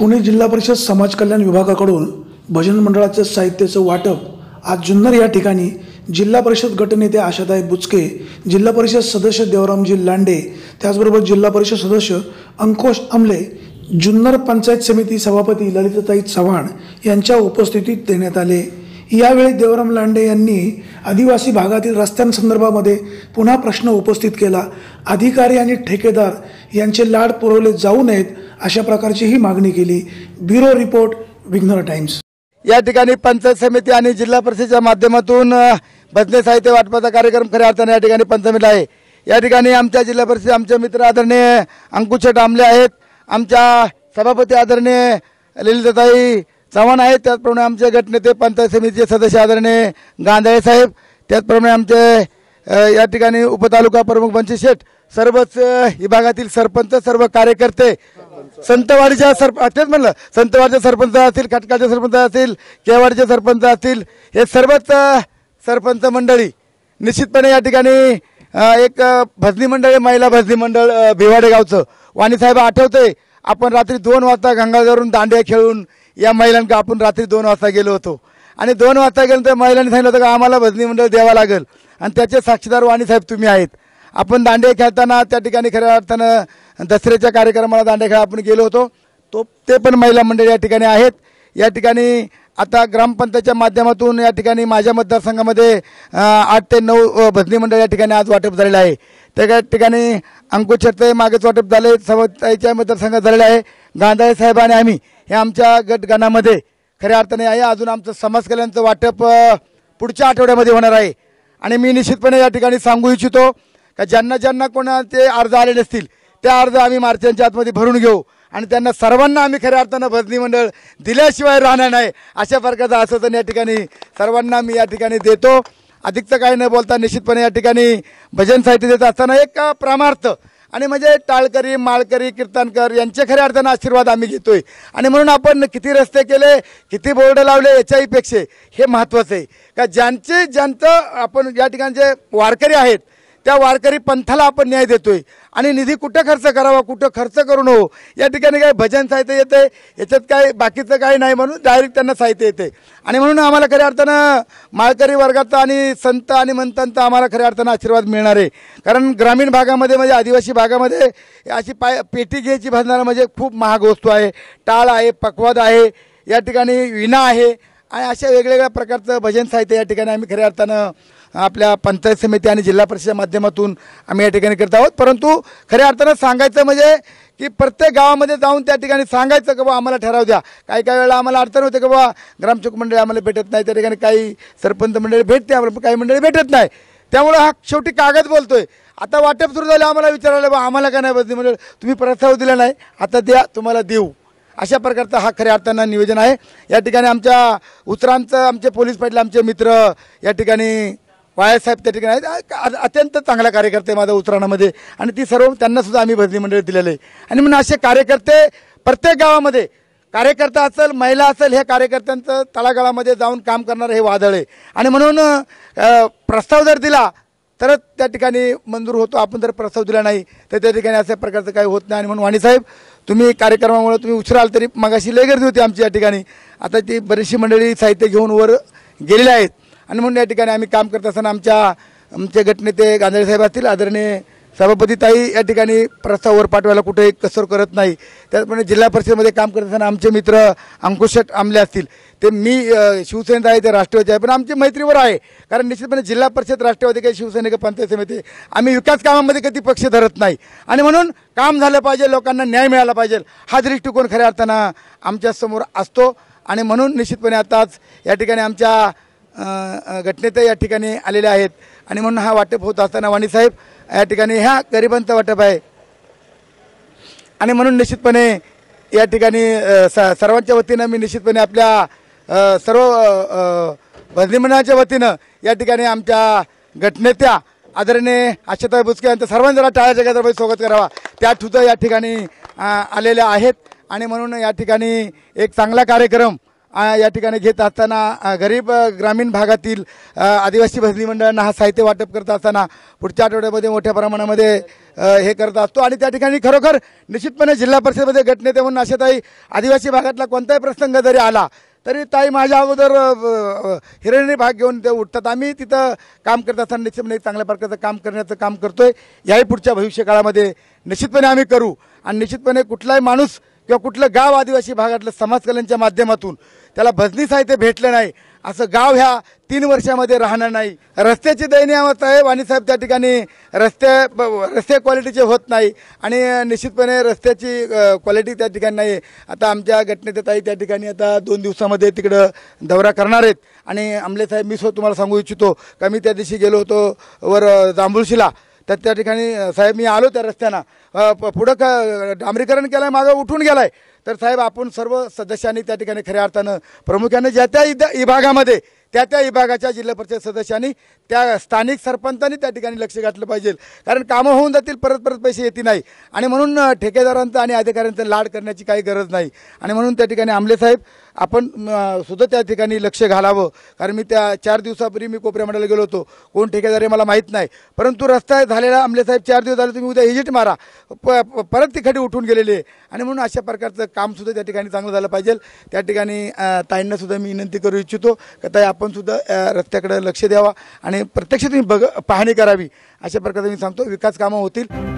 पुणे जिल्हा परिषद समाज कल्याण विभागाकडून भजन मंडळाचं साहित्याचं वाटप आज जुन्नर या ठिकाणी जिल्हा परिषद गटनेते आशाताई बुचके जिल्हा परिषद सदस्य देवरामजी लांडे त्याचबरोबर जिल्हा परिषद सदस्य अंकुश आमले जुन्नर पंचायत समिती सभापती ललिताताई चव्हाण यांच्या उपस्थितीत देण्यात आले. यावेळी देवराम लांडे यांनी आदिवासी भागातील रस्त्यांसंदर्भामध्ये पुन्हा प्रश्न उपस्थित केला. अधिकारी आणि ठेकेदार यांचे लाड पुरवले जाऊ नयेत अशा प्रकारची ही मागणी केली. Bureau report Vighnar Times. या ठिकाणी पंचायत समिती आणि जिल्हा परिषदेच्या माध्यमातून भजने साहित्य वाटपाचा कार्यक्रम खऱ्या अर्थाने या ठिकाणी पंचमीला आहे. या ठिकाणी आमच्या जिल्हा परिषद आमचे मित्र आदरणीय अंकुश डांबले आहेत. आमच्या सभापती आदरणीय ललिताताई चव्हाण आहेत त्याचप्रमाणे आमचे गटनेते पंचायत समितीचे सदस्य आदरणीय गांधाळे साहेब त्याचप्रमाणे आमचे या ठिकाणी उपतालुका प्रमुख बंशी शेठ सर्वच विभागातील सरपंच सर्व कार्यकर्ते संतवाडीच्या सरप तेच म्हणलं संतवाडीचे सरपंच असतील खटकाचे सरपंच असतील केवाडीचे सरपंच असतील हे सर्वच सरपंच मंडळी निश्चितपणे या ठिकाणी एक भजनी मंडळ महिला भजनी मंडळ भिवाडे गावचं. वाणीसाहेब आठवते आपण रात्री दोन वाजता गंगाजवरून दांड्या खेळून या महिलांका आपण रात्री दोन वाजता गेलो होतो. आणि दोन वाजता गेल्यानंतर महिलांनी सांगितलं होतं का आम्हाला भजनी मंडळ द्यावं लागेल. आणि त्याचे साक्षीदार वाणीसाहेब तुम्ही आहेत. आपण दांडे खेळताना त्या ठिकाणी खऱ्या अर्थानं दसऱ्याच्या कार्यक्रमाला दांडे खेळ आपण गेलो होतो. तो ते पण महिला मंडळ या ठिकाणी आहेत. या ठिकाणी आता ग्रामपंचायतच्या माध्यमातून या ठिकाणी माझ्या मतदारसंघामध्ये आठ ते नऊ भजनी मंडळ या ठिकाणी आज वाटप झालेलं आहे. त्या ठिकाणी अंकुश छत्ते मागेच वाटप झाले समताईच्या मतदारसंघात झालेलं आहे. गांधाळे साहेब आणि आम्ही हे आमच्या गटगणामध्ये खऱ्या अर्थाने आहे. अजून आमचं समाज कल्याणचं वाटप पुढच्या आठवड्यामध्ये होणार आहे. आणि मी निश्चितपणे या ठिकाणी सांगू इच्छितो का ज्यांना ज्यांना कोणाचे अर्ज आले नसतील त्या अर्ज आम्ही मार्चांच्या आतमध्ये भरून घेऊ. आणि त्यांना सर्वांना आम्ही खऱ्या अर्थानं भजनी मंडळ दिल्याशिवाय राहणार नाही. अशा प्रकारचं आश्वासन या ठिकाणी सर्वांना मी या ठिकाणी देतो. अधिकचं काही न बोलता निश्चितपणे या ठिकाणी भजन साहित्य देत असताना एक अ, प्रामार्थ आणि म्हणजे टाळकरी माळकरी कीर्तनकर यांचे खऱ्या अर्थानं आशीर्वाद आम्ही घेतोय. आणि म्हणून आपण किती रस्ते केले किती बोर्ड लावले याच्याहीपेक्षा हे महत्त्वाचं आहे. का ज्यांचे ज्यांचं आपण या ठिकाणचे वारकरी आहेत त्या वारकरी पंथाला आपण न्याय देतोय. आणि निधी कुठं खर्च करावा कुठं खर्च करू नको या ठिकाणी काय भजन साहित्य येते याच्यात काय बाकीचं काय नाही म्हणून डायरेक्ट त्यांना साहित्य येते आणि म्हणून आम्हाला खऱ्या अर्थानं माळकरी वर्गाचा आणि संत आणि मंतांचा आम्हाला खऱ्या अर्थानं आशीर्वाद मिळणार आहे. कारण ग्रामीण भागामध्ये म्हणजे आदिवासी भागामध्ये अशी पाय पेटी घ्यायची भजनाला म्हणजे खूप महाग वस्तू आहे. टाळ आहे पकवाद आहे या ठिकाणी विणा आहे. आणि अशा वेगवेगळ्या प्रकारचं भजन साहित्य या ठिकाणी आम्ही खऱ्या अर्थानं आपल्या पंचायत समिती आणि जिल्हा परिषदेच्या माध्यमातून आम्ही या ठिकाणी करत आहोत. परंतु खऱ्या अर्थानं सांगायचं म्हणजे की प्रत्येक गावामध्ये जाऊन त्या ठिकाणी सांगायचं की बाबा आम्हाला ठराव द्या. काही काही वेळेला आम्हाला अडचण होते की बाबा ग्रामसेवक मंडळी आम्हाला भेटत नाही त्या ठिकाणी काही सरपंच मंडळी भेटते आम्हाला काही मंडळी भेटत नाही. त्यामुळं हा शेवटी कागद बोलतोय. आता वाटप सुरू झालं आम्हाला विचारायला बा आम्हाला काय नाही बदली मंडळ म्हणजे तुम्ही प्रस्ताव दिला नाही आता द्या तुम्हाला देऊ. अशा प्रकारचा हा खऱ्या अर्थानं नियोजन आहे. या ठिकाणी आमच्या उतरांचं आमचे पोलीस पाटील आमचे मित्र या ठिकाणी वायासाहेब त्या ठिकाणी आहेत. अत्यंत चांगला कार्यकर्ते माझ्या उतराणामध्ये आणि ती सर्व त्यांनासुद्धा आम्ही भजनी मंडळ दिलेलं. आहे आणि म्हणून असे कार्यकर्ते प्रत्येक गावामध्ये कार्यकर्ता असेल महिला असेल हे कार्यकर्त्यांचं तळागाळामध्ये जाऊन काम करणारं हे वादळ आहे. आणि म्हणून प्रस्ताव जर दिला तरच त्या ठिकाणी मंजूर होतो. आपण जर प्रस्ताव दिला नाही तर त्या ठिकाणी अशा प्रकारचं काही होत नाही. आणि म्हणून वाणीसाहेब तुम्ही कार्यक्रमामुळे तुम्ही उशिराल तरी मागाशी लय गर्दी होती आमची या ठिकाणी. आता ती बरीचशी मंडळी साहित्य घेऊन वर गेलेले आहेत. आणि म्हणून या ठिकाणी आम्ही काम करत असताना आमच्या आमचे गटनेते गांधळे साहेब असतील आदरणीय सभापतीताई या ठिकाणी प्रस्तावावर पाठवायला कुठेही कसर करत नाही. त्याचप्रमाणे म्हणजे जिल्हा परिषदेमध्ये काम करत असताना आमचे मित्र अंकुश आमले असतील. ते मी शिवसेनेत आहे ते राष्ट्रवादी आहे पण आमची मैत्रीवर आहे. कारण निश्चितपणे जिल्हा परिषद राष्ट्रवादी काही शिवसेने काही पंचायत समिती आम्ही विकास कामामध्ये कधी पक्ष धरत नाही. आणि म्हणून काम झालं पाहिजे लोकांना न्याय मिळाला पाहिजे. हा दृष्टिकोन खऱ्या अर्थानं आमच्यासमोर असतो. आणि म्हणून निश्चितपणे आताच या ठिकाणी आमच्या घटनेत या ठिकाणी आलेल्या आहेत. आणि म्हणून हा वाटप होत असताना वाणीसाहेब या ठिकाणी ह्या गरिबांचा वाटप आहे. आणि म्हणून निश्चितपणे या ठिकाणी स सर्वांच्या वतीनं मी निश्चितपणे आपल्या सर्व अ, वतीनं या ठिकाणी आमच्या गटनेत्या आदरणीय आशाताई बुचके यांचं सर्वांनी जरा टाळ्याच्या गजरामध्ये स्वागत करावा. त्या ठुतं या ठिकाणी आलेल्या आहेत. आणि म्हणून या ठिकाणी एक चांगला कार्यक्रम या ठिकाणी घेत असताना गरीब ग्रामीण भागातील आदिवासी भजनी मंडळांना हा साहित्य वाटप करत असताना पुढच्या आठवड्यामध्ये मोठ्या प्रमाणामध्ये हे करत असतो. आणि त्या ठिकाणी खरोखर निश्चितपणे जिल्हा परिषदेमध्ये गटनेते म्हणून आशाताई आदिवासी भागातला कोणताही प्रसंग जरी आला तरी ताई माझ्या अगोदर अ, हिरण्य भाग घेऊन ते उठतात. आम्ही तिथं काम करत असताना निश्चितपणे चांगल्या प्रकारचं काम करण्याचं काम करतोय. याही पुढच्या भविष्य काळामध्ये निश्चितपणे आम्ही करू. आणि निश्चितपणे कुठलाही माणूस किंवा कुठलं गाव आदिवासी भागातलं समाज कल्याणच्या माध्यमातून त्याला भजनी साहित्य भेटलं नाही. असं गाव ह्या तीन वर्षामध्ये राहणार नाही. रस्त्याची दयनीय अवस्था आहे. वाणीसाहेब त्या ठिकाणी रस्ते ब- रस्ते क्वालिटीचे होत नाही. आणि निश्चितपणे रस्त्याची क्वालिटी त्या ठिकाणी नाही. आता आमच्या घटनेत ताई त्या ठिकाणी आता दोन दिवसामध्ये तिकडं दौरा करणार आहेत. आणि आमलेसाहेब मी स्वतः तुम्हाला सांगू इच्छितो का मी त्या दिवशी गेलो होतो वर जांभुळशीला. तर त्या ठिकाणी साहेब मी आलो त्या रस्त्यानं. प- पुढं क डांबरीकरण केलं आहे मागं उठून आहे तर साहेब आपण सर्व सदस्यांनी त्या ठिकाणी खऱ्या अर्थानं प्रामुख्याने ज्या त्या विभागामध्ये त्या त्या विभागाच्या जिल्हा परिषद सदस्यांनी त्या स्थानिक सरपंचांनी त्या ठिकाणी लक्ष घातलं पाहिजे. कारण कामं होऊन जातील परत परत पैसे येतील नाही. आणि म्हणून ठेकेदारांचं आणि अधिकाऱ्यांचं लाड करण्याची काही गरज नाही. आणि म्हणून त्या ठिकाणी आमले साहेब आपण सुद्धा त्या ठिकाणी लक्ष घालावं. कारण मी त्या चार दिवसापूर्वी मी कोपऱ्या मंडळाला गेलो होतो. कोण ठेकेदार आहे मला माहीत नाही. परंतु रस्ता झालेला आमलेसाहेब चार दिवस झाले तुम्ही उद्या इजिट मारा. प परत ती खडी उठून गेलेली आहे. आणि म्हणून अशा प्रकारचं कामसुद्धा त्या ठिकाणी चांगलं झालं पाहिजे. त्या ठिकाणी ताईंनासुद्धा मी विनंती करू इच्छितो का ताई आपणसुद्धा रस्त्याकडे लक्ष द्यावा. आणि प्रत्यक्ष तुम्ही बघ पाहणी करावी. अशा प्रकारे मी सांगतो. विकास कामं होतील.